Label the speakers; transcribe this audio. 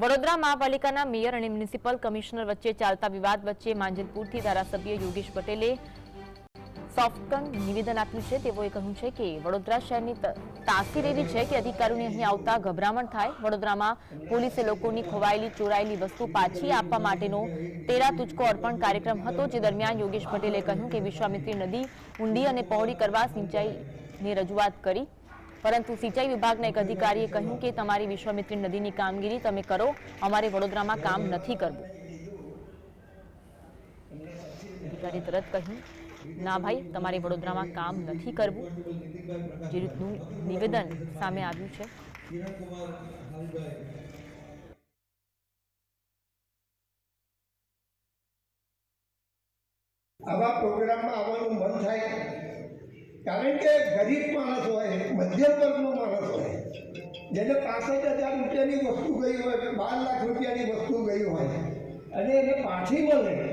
Speaker 1: વડોદરા મહાપાલિકાના મેયર અને municipal commissioner વચ્ચે ચાલતા વિવાદ વચ્ચે માંજલપુરથી ધારાસભ્ય યોગેશ પટેલે સોફ્ટકન નિવેદન આપ્યું છે. તેઓએ કહ્યું છે કે વડોદરા શહેરની તાસીર એવી છે કે અધિકારીઓને અહીં આવતા ગભરામણ થાય. વડોદરામાં પોલીસે લોકોની ખોવાયેલી, ચોરાયેલી વસ્તુ પાછી આપવા માટેનો તેરા તુચકો અર્પણ કાર્યક્રમ હતો, જે દરમિયાન યોગેશ પટેલે કહ્યું કે વિશ્વામિત્રી નદી, ઊંડી અને પહોળી કરવા સિંચાઈની રજૂઆત કરી. પરંતુ સિંચાઈ વિભાગના એક અધિકારીએ કહ્યું કે તમારી વિશ્વામિત્રી નદીની કામગીરી તમે કરો, અમારે વડોદરામાં કામ નથી કરવું. અધિકારી તરત કહ્યું, ના ભાઈ, તમારે વડોદરામાં કામ નથી કરવું. જે રીતનું નિવેદન સામે આવ્યું છે.
Speaker 2: આવા પ્રોગ્રામમાં આવવાનું મન થાય, કારણ કે ગરીબ મધ્યમ વર્ગનું માણસ હોય. જેને પાસઠ હજાર રૂપિયાની વસ્તુ ગઈ હોય કે બાર લાખ રૂપિયાની વસ્તુ ગઈ હોય. અને એને પાછી મળે.